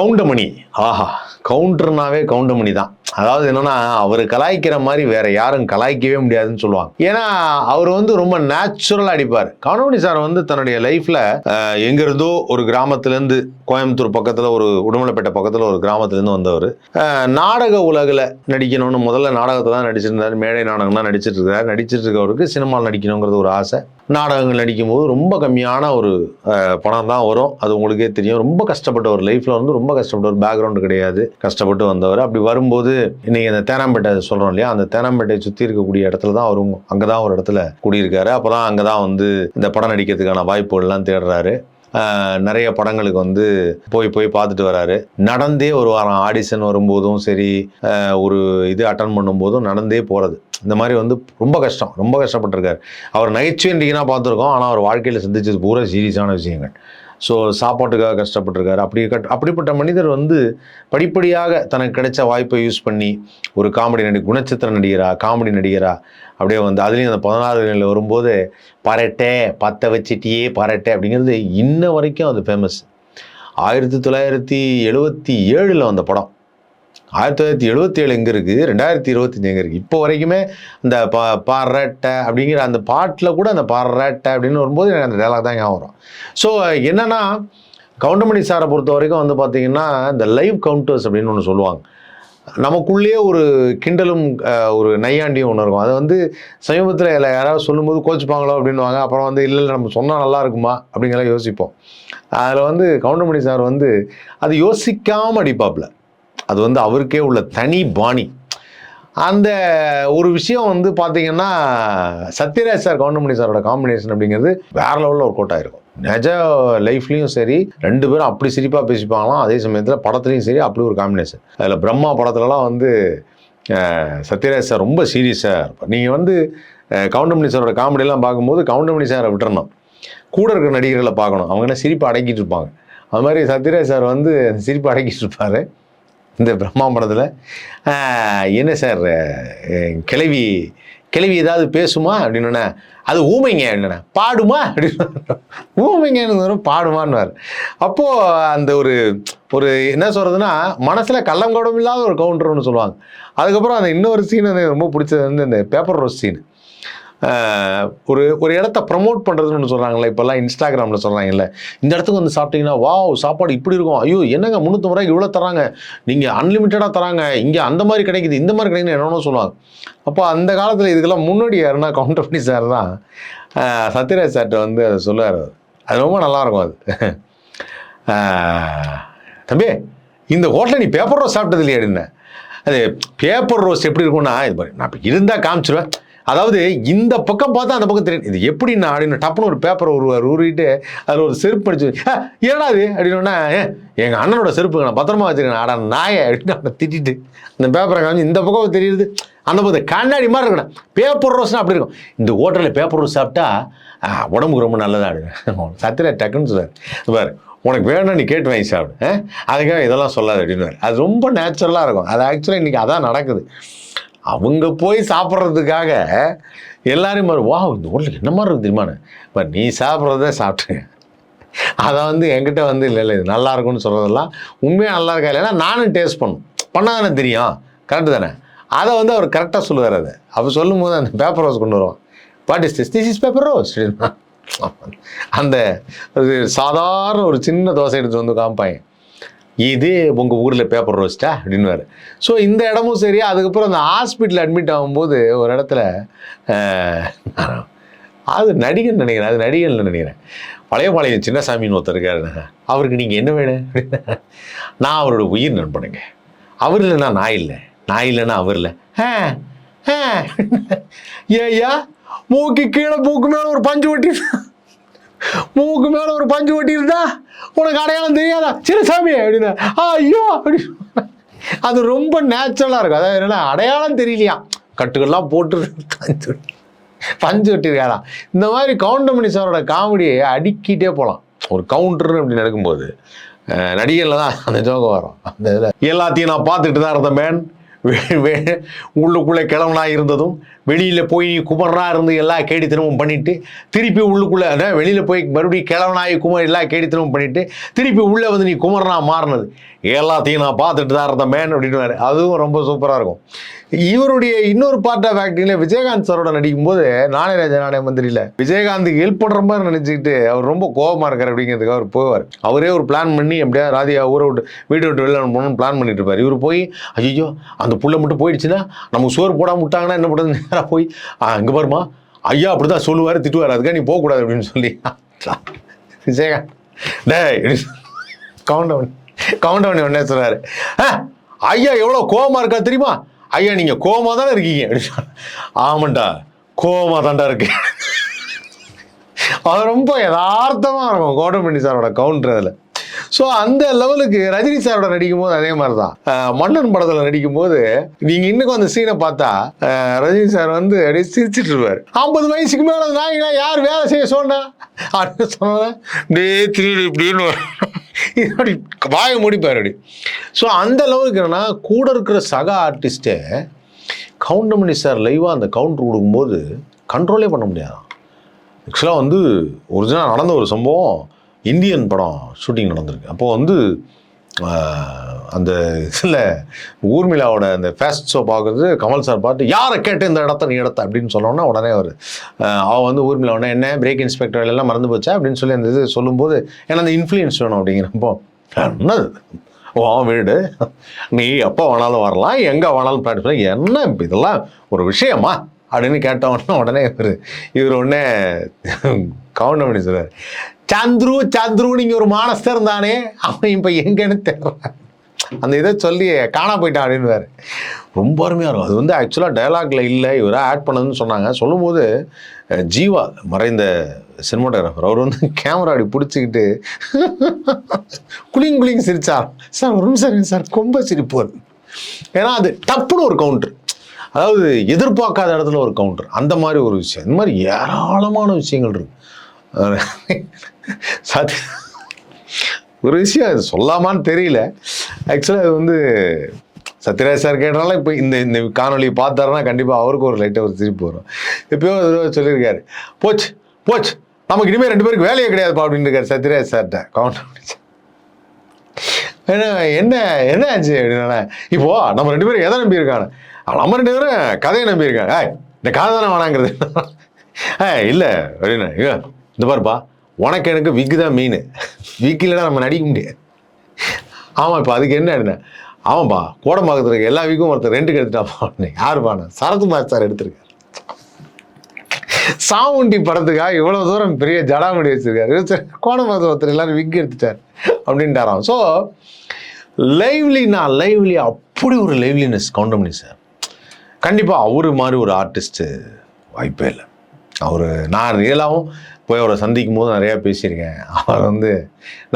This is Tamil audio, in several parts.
கவுண்டமணி. ஆஹா கவுண்டர்னாவே கவுண்டமணி தான் அதாவது என்னன்னா அவர் கலாய்க்கிற மாதிரி வேற யாரும் கலாய்க்கவே முடியாதுன்னு சொல்லுவாங்க. ஏன்னா அவர் வந்து ரொம்ப நேச்சுரலாக அடிப்பார். கானோனி சார் வந்து தன்னுடைய லைஃப்ல எங்கிருந்தோ ஒரு கிராமத்திலேருந்து கோயம்புத்தூர் பக்கத்தில் ஒரு உடுமலைப்பேட்டை பக்கத்தில் ஒரு கிராமத்துலேருந்து வந்தவர். நாடக உலகில் நடிக்கணும்னு முதல்ல நாடகத்தை தான் நடிச்சிருந்தாரு. மேடை நாடகம் தான் நடிச்சிட்டு இருக்காரு நடிச்சிட்டு இருக்கவருக்கு சினிமாவில் நடிக்கணுங்கிறது ஒரு ஆசை. நாடகங்கள் நடிக்கும்போது ரொம்ப கம்மியான ஒரு பணம் தான் வரும். அது உங்களுக்கே தெரியும். ரொம்ப கஷ்டப்பட்ட ஒரு லைஃப்பில் வந்து ரொம்ப கஷ்டப்பட்ட ஒரு பேக்ரவுண்டு கிடையாது. கஷ்டப்பட்டு வந்தவர். அப்படி வரும்போது இன்னைக்கு அந்த தேனாம்பேட்டை சொல்கிறோம் இல்லையா? அந்த தேனாம்பேட்டையை சுற்றி இருக்கக்கூடிய இடத்துல தான் அவரும் அங்கே தான் ஒரு இடத்துல குடியிருக்காரு. அப்போ தான் அங்கே தான் வந்து இந்த படம் நடிக்கிறதுக்கான வாய்ப்புகள்லாம் தேடுறாரு. நிறைய படங்களுக்கு வந்து போய் போய் பார்த்துட்டு வராரு. நடந்தே ஒரு வாரம் ஆடிஷன் வரும்போதும் சரி ஒரு இது அட்டன் பண்ணும்போதும் நடந்தே போகிறது இந்த மாதிரி வந்து ரொம்ப கஷ்டம். ரொம்ப கஷ்டப்பட்டிருக்காரு. அவர் நகைச்சுவை இன்றைக்கினா பார்த்துருக்கோம். ஆனால் அவர் வாழ்க்கையில் சந்திச்சது பூரா சீரியஸான விஷயங்கள். ஸோ சாப்பாட்டுக்காக கஷ்டப்பட்டிருக்காரு. அப்படி கட் அப்படிப்பட்ட மனிதர் வந்து படிப்படியாக தனக்கு கிடைச்ச வாய்ப்பை யூஸ் பண்ணி ஒரு காமெடி நடி குணச்சித்திர நடிகரா காமெடி நடிகரா அப்படியே வந்து அதுலேயும் அந்த பதினாறு நிலையில் வரும்போது பரட்டே பற்ற வச்சிட்டியே பரட்டே அப்படிங்கிறது இன்ன வரைக்கும் அது ஃபேமஸ் ஆயிரத்தி தொள்ளாயிரத்தி எழுபத்தி ஏழில் வந்த படம். ஆயிரத்தி தொள்ளாயிரத்தி எழுபத்தி ஏழு எங்கே இருக்குது ரெண்டாயிரத்தி இருபத்தஞ்சி எங்கே இருக்குது இப்போ வரைக்குமே இந்த பா பாரட்ட அப்படிங்கிற அந்த பாட்டில் கூட அந்த பாரட்டை அப்படின்னு வரும்போது எனக்கு அந்த டேலாக் தான் ஞாபகம் வரும். ஸோ என்னென்னா கவுண்டமணி சாரை பொறுத்த வரைக்கும் வந்து பார்த்தீங்கன்னா இந்த லைவ் கவுண்டர்ஸ் அப்படின்னு ஒன்று சொல்லுவாங்க. நமக்குள்ளேயே ஒரு கிண்டலும் ஒரு நையாண்டியும் ஒன்று இருக்கும். அது வந்து சமீபத்தில் இல்லை யாராவது சொல்லும்போது கோச்சிப்பாங்களோ அப்படின்னுவாங்க. அப்புறம் வந்து இல்லை இல்லை நம்ம சொன்னால் நல்லா இருக்குமா? அப்படிங்கிற யோசிப்போம். அதில் வந்து கவுண்டமணி சார் வந்து அது யோசிக்காமல் அடிப்பாப்பில் அது வந்து அவருக்கே உள்ள தனி பாணி. அந்த ஒரு விஷயம் வந்து பார்த்தீங்கன்னா சத்யராஜ் சார் கவுண்டமணி சாரோட காம்பினேஷன் அப்படிங்கிறது வேற லெவலில் ஒரு கோட்டாக இருக்கும் நிஜ லைஃப்லையும் சரி ரெண்டு பேரும் அப்படி சிரிப்பாக பேசிப்பாங்களாம் அதே சமயத்தில் படத்துலையும் சரி அப்படி ஒரு காம்பினேஷன் அதில் பிரம்மா படத்துலலாம் வந்து சத்யராஜ் சார் ரொம்ப சீரியஸாக இருப்பார். நீங்கள் வந்து கவுண்டமணி சாரோட காமெடியெல்லாம் பார்க்கும்போது கவுண்டமணி சாரை விட்டுறணும். கூட இருக்கிற நடிகர்களை பார்க்கணும். அவங்க என்ன சிரிப்பை அடக்கிட்டு இருப்பாங்க. அது மாதிரி சத்யராஜ் சார் வந்து சிரிப்பை அடக்கிட்டு இருப்பார். இந்த பிரம்மா படத்தில் என்ன சார் கிளவி கிளவி ஏதாவது பேசுமா அப்படின்னா அது ஊமைங்க அப்படின்னா பாடுமா அப்படின்னு ஊமைங்கன்னு பாடுமான்னு அப்போது அந்த ஒரு ஒரு என்ன சொல்கிறதுனா மனசில் கள்ளங்கோடம் இல்லாத ஒரு கவுண்டர்னு சொல்லுவாங்க. அதுக்கப்புறம் அந்த இன்னொரு சீன் எனக்கு ரொம்ப பிடிச்சது வந்து இந்த பேப்பர் ரோஸ் சீன் ஒரு ஒரு இடத்த ப்ரமோட் பண்ணுறதுன்னு ஒன்று சொல்கிறாங்களே இப்போல்லாம் இன்ஸ்டாகிராமில் சொல்கிறாங்கல்ல இந்த இடத்துக்கு வந்து சாப்பிட்டீங்கன்னா வாவ் சாப்பாடு இப்படி இருக்கும். ஐயோ என்னங்க முந்நூற்றம்பது ரூபாய்க்கு இவ்வளோ தராங்க நீங்கள் அன்லிமிட்டடாக தராங்க இங்கே அந்த மாதிரி கிடைக்குது இந்த மாதிரி கிடைக்குது என்னென்னு சொல்லுவாங்க. அப்போ அந்த காலத்தில் இதுக்கெல்லாம் முன்னாடி யாருன்னா கவுண்டர் பண்ணி சார் தான் சத்யராஜ் சார்கிட்ட வந்து அதை சொல்லுவார். அது ரொம்ப நல்லாயிருக்கும் அது. தம்பி இந்த ஹோட்டலில் நீ பேப்பர் ரோஸ் சாப்பிட்டது இல்லையா அப்படின்னு அது பேப்பர் ரோஸ் எப்படி இருக்கும்னா இது மாதிரி நான் இப்போ இருந்தால் காமிச்சிருவேன். அதாவது இந்த பக்கம் பார்த்தா அந்த பக்கம் தெரியும். இது எப்படின்னா அப்படின்னு டப்புன்னு ஒரு பேப்பரை ஒருவர் உருவிட்டு அதில் ஒரு செருப்பு படிச்சு ஏடா அது அப்படின்னா எங்கள் அண்ணனோட செருப்பு நான் பத்திரமா வச்சுருக்கேன். ஆடா நாயை அப்படின்னு அவனை திட்டிட்டு அந்த பேப்பரை காமிச்சு இந்த பக்கம் தெரியுது. அந்த பக்கம் கண்ணாடி மாதிரி இருக்கணும். பேப்பர் ரோஸ்னா அப்படி இருக்கும். இந்த ஹோட்டலில் பேப்பர் ரோஸ் சாப்பிட்டா உடம்புக்கு ரொம்ப நல்லதா? அப்படின்னு. சத்திர டக்குன்னு சொல்லுவார் பாரு உனக்கு வேணும் நீ கேட்டு வாங்கி சாப்பிடு. அதுக்காக இதெல்லாம் சொல்லாது அப்படின்னு அது ரொம்ப நேச்சுரலாக இருக்கும். அது ஆக்சுவலாக இன்றைக்கி அதான் நடக்குது. அவங்க போய் சாப்பிட்றதுக்காக எல்லாரும் மாதிரி வா இந்த ஹோட்டலுக்கு என்ன மாதிரி இருக்கு இப்போ நீ சாப்பிட்றத சாப்பிட்டுங்க அதை வந்து என்கிட்ட வந்து இல்லை இல்லை இது நல்லா இருக்கும்னு சொல்கிறதெல்லாம் உண்மையாக நல்லா இருக்கா இல்லைன்னா நானும் டேஸ்ட் பண்ணும் பண்ணால் தானே தெரியும். கரெக்டு தானே? அதை வந்து அவர் கரெக்டாக சொல்லுவார் அதை. அப்போ சொல்லும்போது அந்த பேப்பர் ரோஸ் கொண்டு வருவோம் what is this this is paper rose அந்த ஒரு சாதாரண ஒரு சின்ன தோசை எடுத்து வந்து காமிப்பாங்க இது உங்கள் ஊரில் பேப்பர் ரோஸ்ட்டா அப்படின்வார் ஸோ இந்த இடமும் சரி அதுக்கப்புறம் அந்த ஹாஸ்பிட்டல் அட்மிட் ஆகும்போது ஒரு இடத்துல அது நடிகன் நினைக்கிறேன் அது நடிகன் நினைக்கிறேன். பழையபாளையம் சின்னசாமின்னு ஒருத்தர் இருக்காரு. அவருக்கு நீங்கள் என்ன வேணும்? நான் அவரோட உயிர் நண்பனுங்க. அவர் இல்லைன்னா நான் இல்லை. நான் இல்லைன்னா அவர் இல்லை. ஏய்யா மூக்கு கீழே மூக்கு மேலே ஒரு பஞ்சு ஒட்டி மூக்கு மேலே ஒரு பஞ்சு ஒட்டி இருந்தா உனக்கு அடையாளம் தெரியாதா? சரி சாமி அப்படின்னா. ஐயோ அப்படி. அது ரொம்ப நேச்சுரலாக இருக்கும். அதாவது என்னன்னா அடையாளம் தெரியலையா? கட்டுக்கள்லாம் போட்டு பஞ்சு ஒட்டி- இந்த மாதிரி கவுண்டமணி சாரோட காமெடியை அடிக்கிட்டே போகலாம் ஒரு கவுண்டர்னு அப்படி நடக்கும்போது நடிகரில் தான் அந்த ஜோகம் வரும். அந்த இதில் எல்லாத்தையும் நான் பார்த்துட்டு தான் இருந்தேன் மேன் உள்ளுக்குள்ளே கிழவனா இருந்ததும் வெளியில் போய் குமரனா இருந்து எல்லா கேடித்தனமும் பண்ணிவிட்டு திருப்பி உள்ளுக்குள்ளே அதான் வெளியில் போய் மறுபடியும் கிழவனாகி குமர் எல்லா கேடித்தனமும் பண்ணிவிட்டு திருப்பி உள்ளே வந்து நீ குமரனா மாறினது. எல்லாத்தையும் நான் பார்த்துட்டு தான் இருந்த மேன் அப்படின்னு அதுவும் ரொம்ப சூப்பராக இருக்கும். இவருடைய இன்னொரு பார்ட் ஆஃப் ஆக்டிங்கில் விஜயகாந்த் சாரோட நடிக்கும்போது நானே ராஜா மந்திரியில். விஜயகாந்துக்கு ஹெல்ப் பண்ணுற மாதிரி நினச்சிக்கிட்டு அவர் ரொம்ப கோபமாக இருக்கார் அப்படிங்கிறதுக்கு அவர் போவார். அவரே ஒரு பிளான் பண்ணி அப்படியே ராதியா ஊரை விட்டு வீட்டை விட்டு வெளில போகணும்னு பிளான் பண்ணிட்டு இருப்பார். இவர் போய் ஐயோ அந்த புள்ள மட்டும் போயிடுச்சுன்னா நமக்கு சோறு போடாம விட்டாங்கன்னா என்ன பண்ணுறது நேராக போய்? அங்கே பாருமா ஐயா அப்படி தான் சொல்லுவார் திட்டுவார். அதுக்காக நீ போகக்கூடாது அப்படின்னு சொல்லி. விஜயகாந்த். டேய் கவுண்டவுன் கவுண்டவுன் உடனே சொன்னார் "ஆ, ஐயா எவ்வளோ கோபமாக இருக்கா தெரியுமா? ஐயா நீங்கள் கோபமாக தானே இருக்கீங்க? அப்படின்னு ஆமாண்டா கோபமாக தாண்டா இருக்கு. அது ரொம்ப யதார்த்தமாக இருக்கும். கவுண்டமணி சாரோட கவுண்டர் அதில். ஸோ அந்த லெவலுக்கு ரஜினி சாரோட நடிக்கும் போது அதே மாதிரி தான் மன்னன் படத்தில் நடிக்கும் போது நீங்க இன்னும் அந்த சீனை பார்த்தா ரஜினி சார் வந்து அப்படியே சிரிச்சிட்டு இருப்பார். ஐம்பது வயசுக்கு மேல நாய்ங்களா யார் வேலை செய்ய சொன்னா? அப்படின்னு சொன்னேன் டே திருடி இப்படின்னு அப்படி வாயை முடிப்பார் அப்படி. ஸோ அந்த லெவலுக்கு என்னன்னா கூட இருக்கிற சக ஆர்டிஸ்ட்டை கவுண்டமணி சார் லைவாக அந்த கவுண்டர் கொடுக்கும்போது கண்ட்ரோலே பண்ண முடியாது ஆக்சுவலாக வந்து ஒரிஜினலாக நடந்த ஒரு சம்பவம். இந்தியன் படம் ஷூட்டிங் நடந்திருக்கு. அப்போது வந்து அந்த இதில் ஊர்மிளாவோட அந்த ஃபேஸ்ட் ஷோ பார்க்குறது கமல் சார் பார்த்து யாரை கேட்டு இந்த இடத்த நீ இடத்த அப்படின்னு சொன்னோன்னா உடனே அவர் அவன் வந்து ஊர்மிளா உடனே என்ன பிரேக் இன்ஸ்பெக்டர் எல்லாம் மறந்து போச்சா? அப்படின்னு சொல்லி அந்த இது சொல்லும்போது ஏன்னா அந்த இன்ஃப்ளூயன்ஸ் வேணும். அப்படிங்கிறப்போ என்னது? உன் வீடு? நீ எப்போ வேணாலும் வரலாம். எங்கே வேணாலும் பிளாட் என்ன இதெல்லாம் ஒரு விஷயமா? அப்படின்னு கேட்டவொடனே உடனே இவர் இவர் உடனே கவுண்ட் பண்ணி சந்துரு சந்துருன்னு இங்கே ஒரு மானஸ்தர் தானே அவன் இப்போ எங்கன்னு தெரியல. அந்த இதை சொல்லி காணா போயிட்டான் அப்படின்னு ரொம்ப அருமையாக இருக்கும். அது வந்து ஆக்சுவலாக டயலாக்ல இல்லை. இவராக ஆட் பண்ணதுன்னு சொன்னாங்க. சொல்லும்போது ஜீவா மறைந்த சினிமாட்டோகிராஃபர் அவர் வந்து கேமரா அப்படி பிடிச்சிக்கிட்டு குளிங் குளிங் சிரிச்சார் சார் ஒரு நிமிஷம் சார். கொம்ப சிரிப்பு வருது ஏன்னா அது டப்புன்னு ஒரு கவுண்டர் அதாவது எதிர்பார்க்காத இடத்துல ஒரு கவுண்டர் அந்த மாதிரி ஒரு விஷயம். இந்த மாதிரி ஏராளமான விஷயங்கள் இருக்குது சத். ஒரு விஷயம் அது சொல்லாமான்னு தெரியல. ஆக்சுவலாக அது வந்து சத்யராஜ் சார் கேட்டாலும் இப்போ இந்த இந்த காணொலியை பார்த்தாருன்னா கண்டிப்பாக அவருக்கு ஒரு லைட்டாக ஒரு திருப்பி வரும். எப்பயோ ஒரு சொல்லியிருக்காரு. போச்சு போச்சு. நமக்கு இனிமேல் ரெண்டு பேருக்கு வேலையே கிடையாதுப்பா அப்படின்னு இருக்காரு சத்யராஜ் சார்கிட்ட கவுண்ட் என்ன என்ன என்ன ஆச்சு அப்படின்னா இப்போ நம்ம ரெண்டு பேரும் எதை நம்பியிருக்காங்க நம்ம ரெண்டு பேரும் கதையை நம்பியிருக்காங்க. இந்த கதை தானே வேணாங்கிறது. ஆ இல்லை அப்படின்னா இந்த பாருப்பா உனக்கு எனக்கு விக்கு தான் மீன் விக்கு நம்ம நடிக்க முடியாது. ஆமாம் இப்போ அதுக்கு என்ன என்ன ஆமாம்ப்பா கோடம்பாக்கத்தில் இருக்க எல்லா வீக்கும் ஒருத்தர் ரெண்டுக்கு எடுத்துட்டாப்பா யாருப்பா நான்? சரத்குமார் சார் எடுத்திருக்காரு சாவுண்டி படத்துக்காக இவ்வளோ தூரம் பெரிய ஜடாமடி வச்சிருக்காரு. கோடம்பாக்கத்தில் ஒருத்தர் எல்லாரும் விக் எடுத்துட்டார் அப்படின்ட்டாராம் ஸோ லைவ்லினா லைவ்லி அப்படி ஒரு லைவ்லினஸ் கவுண்டமணி சார் கண்டிப்பாக அவர் மாதிரி ஒரு ஆர்டிஸ்ட்டு வாய்ப்பே இல்லை. அவர் நான் ரியலாகவும் போய் அவரை சந்திக்கும் போது நிறையா பேசியிருக்கேன். அவர் வந்து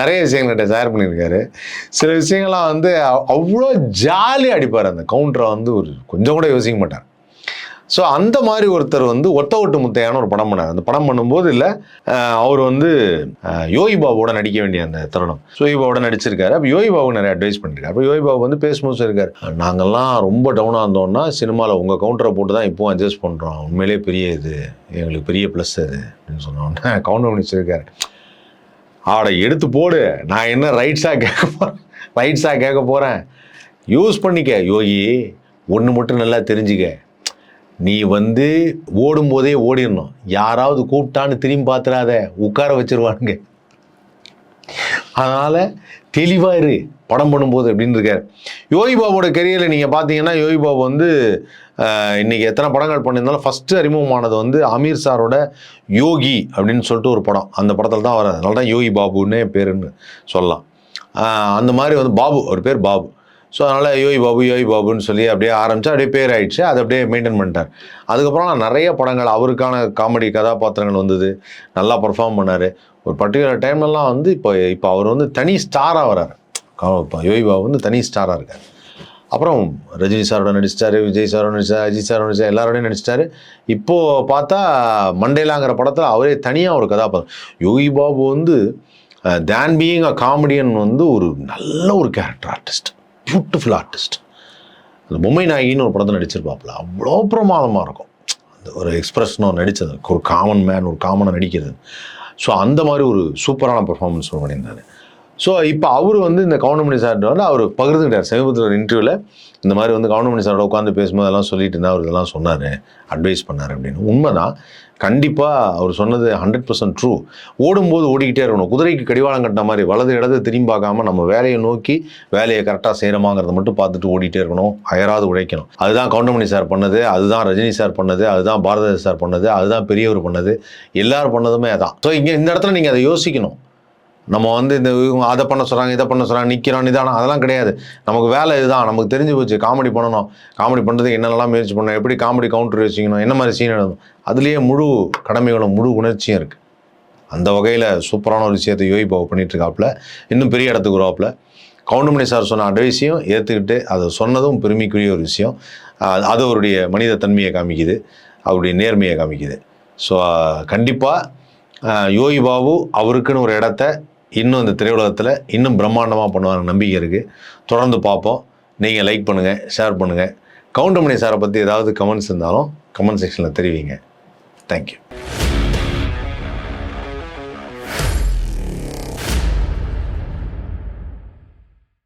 நிறைய விஷயங்கள்கிட்ட ஷேர் பண்ணியிருக்காரு. சில விஷயங்கள்லாம் வந்து அவ்வளோ ஜாலியாக அடிப்பார் அந்த கவுண்டரை வந்து ஒரு கொஞ்சம் கூட யோசிக்க மாட்டார். ஸோ அந்த மாதிரி ஒருத்தர் வந்து ஒத்த ஒட்டு முத்தையான ஒரு படம் பண்ணார். அந்த படம் பண்ணும்போது இல்லை அவர் வந்து யோகி பாபுவோட நடிக்க வேண்டிய அந்த தருணம். யோகி பாபோட நடிச்சிருக்காரு. அப்போ யோகி பாபு நிறைய அட்வைஸ் பண்ணிருக்காரு. அப்போ யோகி பாபு வந்து பேசும்போது சொல்லியிருக்காரு நாங்கள்லாம் ரொம்ப டவுனாக இருந்தோம்னா சினிமாவில் உங்கள் கவுண்டரை போட்டு தான் இப்போவும் அட்ஜஸ்ட் பண்ணுறோம் உண்மையிலே பெரிய இது. எங்களுக்கு பெரிய ப்ளஸ் அது. அப்படின்னு சொன்னோன்னே கவுண்டர் பண்ணிச்சிருக்காரு ஆட எடுத்து போடு. நான் என்ன ரைட்ஸாக கேட்க போகிறேன் ரைட்ஸாக கேட்க போகிறேன் யூஸ் பண்ணிக்க யோகி. ஒன்று மட்டும் நல்லா தெரிஞ்சுக்க. நீ வந்து ஓடும்போதே ஓடிடணும் யாராவது கூப்பிட்டான்னு திரும்பி பார்த்துடாத உட்கார வச்சிருவானுங்க. அதனால் தெளிவாக இரு. படம் பண்ணும்போது அப்படின்னு இருக்கார். யோகி பாபுவோட கரியரில் நீங்கள் பார்த்தீங்கன்னா யோகி பாபு வந்து இன்றைக்கி இன்னைக்கு எத்தனை படங்கள் பண்ணியிருந்தாலும் ஃபஸ்ட்டு அறிமுகமானது வந்து அமீர் சாரோட யோகி அப்படின்னு சொல்லிட்டு ஒரு படம். அந்த படத்தில் தான் வராது அதனால தான் யோகி பாபுன்னே பேருன்னு சொல்லலாம். அந்த மாதிரி வந்து பாபு ஒரு பேர் பாபு. ஸோ அதனால் யோய் பாபு யோய் பாபுன்னு சொல்லி அப்படியே ஆரம்பிச்சு அப்படியே பேர் ஆயிடுச்சு. அதை அப்படியே மெயின்டைன் பண்ணிட்டார். அதுக்கப்புறம் நான் நிறைய படங்கள் அவருக்கான காமெடி கதாபாத்திரங்கள் வந்தது. நல்லா பர்ஃபார்ம் பண்ணார். ஒரு பர்டிகுலர் டைம்லலாம் வந்து இப்போ இப்போ அவர் வந்து தனி ஸ்டாராக வரார். இப்போ யோகி பாபு வந்து தனி ஸ்டாராக இருக்கார். அப்புறம் ரஜினி சாரோட நடிச்சிட்டாரு விஜய் சாரோட நடிச்சார் அஜித் சாரோட நடிச்சார் எல்லாரோடையும் நடிச்சிட்டாரு. இப்போது பார்த்தா மண்டேலாங்கிற படத்தில் அவரே தனியாக ஒரு கதாபாத்திரம். யோகி பாபு வந்து தேன் பீயிங் அ காமெடியன் வந்து ஒரு நல்ல ஒரு கேரக்டர் ஆர்டிஸ்ட் பியூட்டிஃபுல் ஆர்டிஸ்ட் அந்த பொம்மை நாயின்னு ஒரு படத்தை நடிச்சிருப்பாப்புல. அவ்வளோ பிரமாதமாக இருக்கும். அந்த ஒரு எக்ஸ்பிரஷனோ நடித்தது ஒரு காமன் மேன் ஒரு காமனாக நடிக்கிறது. ஸோ அந்த மாதிரி ஒரு சூப்பரான பெர்ஃபார்மன்ஸ் பண்ணியிருந்தார் ஸோ இப்போ அவர் வந்து இந்த கவுண்டமணி சார்கிட்ட வந்து அவர் பகிர்ந்துக்கிட்டார். சமீபத்தில் ஒரு இன்டர்வியூவில் இந்த மாதிரி வந்து கவுண்டமணி சாரோட உட்காந்து பேசும்போது அதெல்லாம் சொல்லிட்டு இருந்தால் அவர் இதெல்லாம் சொன்னார் அட்வைஸ் பண்ணார் அப்படின்னு. உண்மைதான். கண்டிப்பாக அவர் சொன்னது ஹண்ட்ரட் பர்சன்ட் ட்ரூ ஓடும்போது ஓடிக்கிட்டே இருக்கணும். குதிரைக்கு கடிவாளம் கட்டின மாதிரி வலது இடது திரும்பி பார்க்காம நம்ம வேலையை நோக்கி வேலையை கரெக்டாக செய்கிறோமாங்கிறத மட்டும் பார்த்துட்டு ஓடிட்டே இருக்கணும். அயராது உழைக்கணும். அதுதான் கவுண்டமணி சார் பண்ணது அதுதான் ரஜினி சார் பண்ணது அதுதான் பாரதி சார் பண்ணது அதுதான் பெரியவர் பண்ணது. எல்லாரும் பண்ணதுமே அதான். ஸோ இங்கே இந்த இடத்துல நீங்கள் அதை யோசிக்கணும். நம்ம வந்து இந்த இவங்க அதை பண்ண சொல்கிறாங்க இதை பண்ண சொல்கிறாங்க நிற்கிறோம் நிதானம் அதெல்லாம் கிடையாது. நமக்கு வேலை இதுதான். நமக்கு தெரிஞ்சு போச்சு காமெடி பண்ணணும். காமெடி பண்ணுறதுக்கு என்னென்னலாம் முயற்சி பண்ணணும் எப்படி காமெடி கவுண்டர் வச்சுக்கணும் என்ன மாதிரி சீன் எழுதணும் அதுலேயே முழு கடமைகளும் முழு உணர்ச்சியும் இருக்குது அந்த வகையில் சூப்பரான ஒரு விஷயத்தை யோகி பாபு பண்ணிட்டு இருக்காப்புல இன்னும் பெரிய இடத்துக்கு வருவாப்புல. கவுண்டமணி சார் சொன்ன அட்வைஸையும் ஏற்றுக்கிட்டு அதை சொன்னதும் பெருமைக்குரிய ஒரு விஷயம். அது அவருடைய மனித தன்மையை காமிக்குது அவருடைய நேர்மையை காமிக்குது. ஸோ கண்டிப்பாக யோகி பாபு அவருக்குன்னு ஒரு இடத்த இன்னும் இந்த திரையுலகத்தில் இன்னும் பிரம்மாண்டமாக பண்ணுவாங்க நம்பிக்கை இருக்குது தொடர்ந்து பார்ப்போம். நீங்கள் லைக் பண்ணுங்கள் ஷேர் பண்ணுங்கள் கவுண்டமணி சாரை பற்றி ஏதாவது கமெண்ட்ஸ் இருந்தாலும் கமெண்ட் செக்ஷனில் தெரிவிங்க. தேங்க்யூ